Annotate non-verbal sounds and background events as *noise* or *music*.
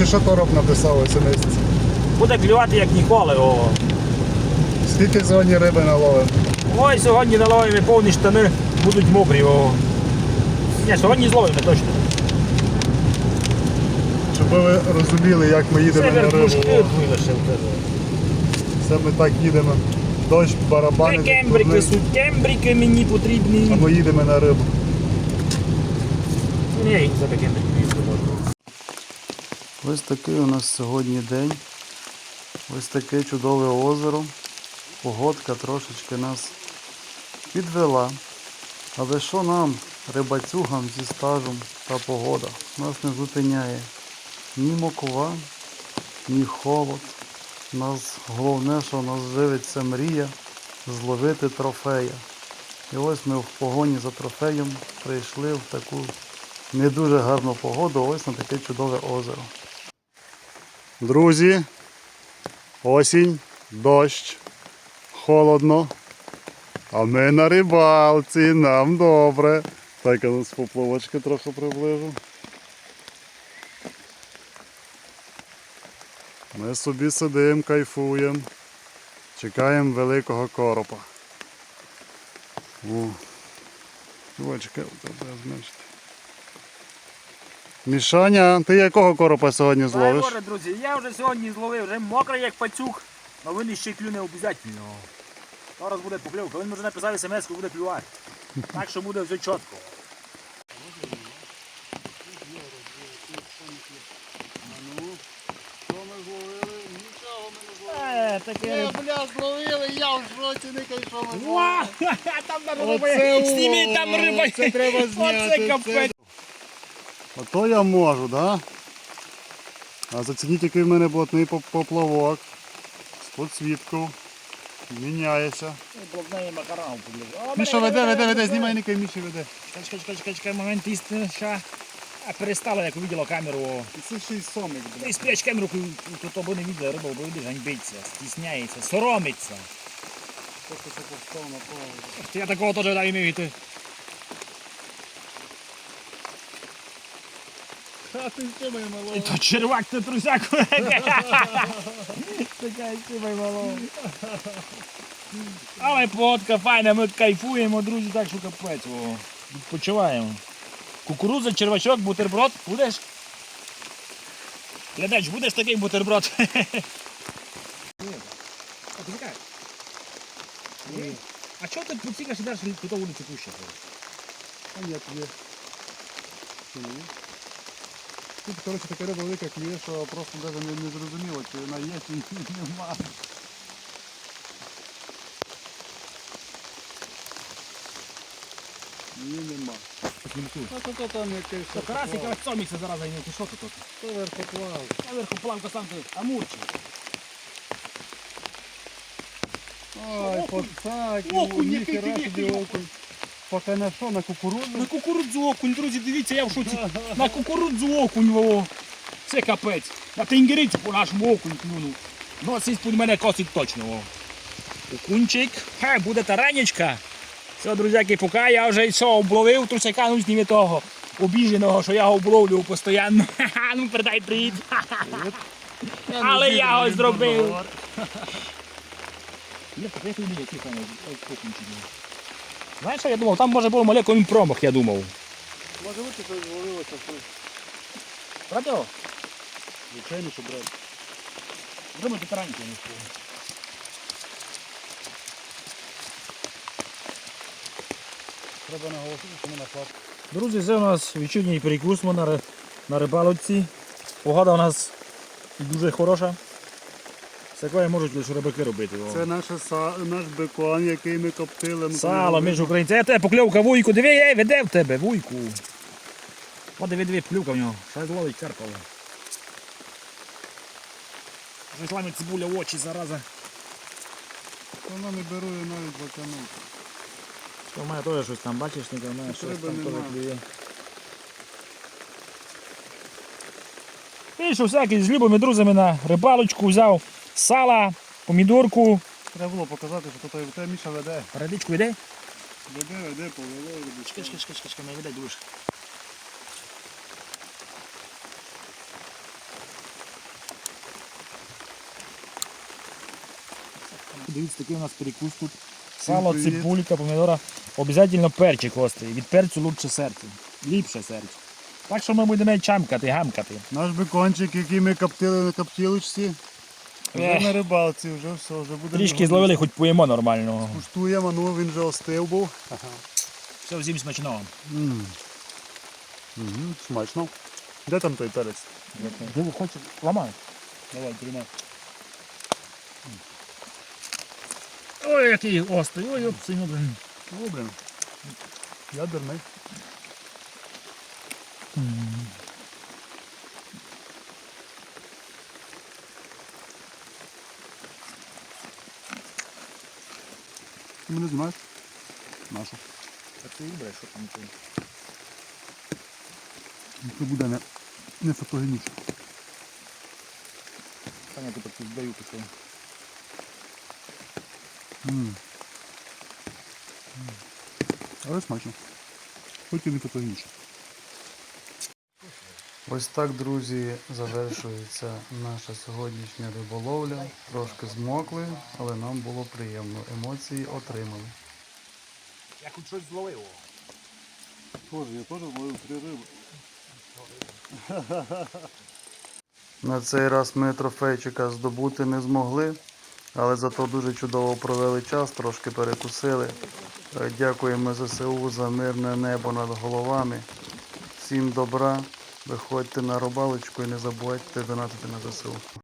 Міші, що Тороп написав ось місяць? Буде клювати як ніколи. О. Скільки сьогодні риби наловив? Ой, сьогодні наловимо повні штани, будуть мокрі. О. Ні, сьогодні зловимо точно. Щоб ви розуміли, як ми їдемо Це на рибу. верхушки О, вилишив. Це ми так їдемо. Дощ, Це кембрики, суть кембрики мені потрібні. А ми їдемо на рибу. Ні, за кембрики. Ось такий у нас сьогодні день. Ось таке чудове озеро. Погодка трошечки нас підвела. Але що нам, рибацюгам зі стажем та погода, нас не зупиняє ні мокова, ні холод. Нас головне, що нас живить це мрія зловити трофея. І ось ми в погоні за трофеєм прийшли в таку не дуже гарну погоду, ось на таке чудове озеро. Друзі, осінь, дощ, холодно. А ми на рибалці, нам добре. Так, я з поплавочки трохи приближу. Ми собі сидимо, кайфуємо. Чекаємо великого коропа. О. Чекай, значить. Мішаня, ти якого коропа сьогодні зловиш? Боже, друзі, я вже сьогодні зловив, вже мокрий як пацюк, але він ще клюне обов'язково. Зараз буде покльовка, він може написав смс буде клювати. Так що буде все чітко. Е, таке. бля, зловили, я в шоці, не кайфово. Ва! *laughs* Там на Оце риба. Сніми там риба. це треба зняти, Оце капець. Ото я можу, да? А зацініть, який в мене блатний поплавок. З підсвіткою. Міняється. Міша веде, веде, веде, знімай никай, Міші веде. Чекай, чекай, чекай, чекай, момент істини, ща. А перестала, як увиділа камеру. Це ще й сомик, Ти спрячь камеру, то то не видно, риба буде ганьбиться, стісняється, соромиться. Просто це повстав на. Я такого теж даю не віти. А ти що моє мало? То червак ти трусяк. *laughs* Така сіма мало. Але погодка файна, ми кайфуємо, друзі, так що капець. О. Відпочиваємо. Кукурудза, червачок, бутерброд. Будеш? Глядач, будеш такий бутерброд? *laughs* А чого ти поцікаш і далі тут вулицю пуща? А ні, є. Тут, коротше, така риба велика клює, що просто навіть не, не зрозуміло, чи вона є, чи *laughs* нема. Її нема. А то, то там якийсь То карасика ось цомікся зараз зайняти, що тут? то верхоплав. Наверху плавка сам ти амурчик. Ой, подсак, окунь, який ніхера ти собі який окунь. Поки на що, на кукурудзу? На кукурудзу окунь, друзі, дивіться, я в шоці. На кукурудзу окунь, во. Це капець. На тенгерицю по нашому окунь клюнув. Носить під мене косить точно. Во. Окунчик. Хе, буде таранечка. Все, друзяки, поки я вже все обловив, трусяка, ну зніми того обіженого, що я його обловлював постійно. *laughs* Ха-ха, ну передай привіт. Але я його зробив. Таке тобі які там окунчики. Знаєш, що я думав, там може був маленький промах, я думав. Може бути, що зловилося щось. Правда? Звичайно, що брати. Думаю, ти тараньки не встиг. Треба наголосити, що ми на флаг. Друзі, це у нас вечірній перекус ми на, на рибалочці. Погода у нас дуже хороша. Такое можуть лише рибаки робити. о. Це наша са- наш бекон, який ми коптили. ну, Сало коли між українці. Я тебе покльовка вуйку. Диви, ей, веде в тебе, вуйку. О, диви, диви, плюка в нього. Ще зловить карпало. З вами цибуля в очі, зараза. Вона не беру і навіть баканути. У мене теж щось там, бачиш, у мене Тут щось риби там теж нема. клює. І що всякий з любими друзями на рибалочку взяв сала, помідорку. Треба було показати, що то той Міша веде. Радичку йде? Веде, веде, повело, Чекай, чекай, чекай, чекай, не веде дуже. Дивіться, такий у нас перекус тут. Сало, привіт. цибулька, помідора. Обов'язково перчик острий. Від перцю лучше серце. Ліпше серце. Так що ми будемо чамкати, гамкати. Наш бекончик, який ми коптили на коптілочці вже на рибалці, вже все, вже буде. Трішки зловили, хоч поїмо нормально. Куштуємо, ну він вже остив був. Все всім смачного. Угу, смачно. Де там той перець? Диво, хоче, ламай. Давай, тримай. Ой, який острий, ой, обсину, блин. Добре. Ядерний. Мене знаєш? Нашу. А ти вибереш, що там ти? Це буде не, не фотогенічно. Там я тепер тут здаю таке. Але смачно. Хоч і не фотогенічно. Ось так, друзі, завершується наша сьогоднішня риболовля. Трошки змокли, але нам було приємно. Емоції отримали. Я хоч щось зловив. Тоже, я теж ловив три риби. На цей раз ми трофейчика здобути не змогли, але зато дуже чудово провели час, трошки перекусили. Дякуємо ЗСУ за мирне небо над головами. Всім добра, виходьте на рибалочку і не забувайте донатити на ЗСУ.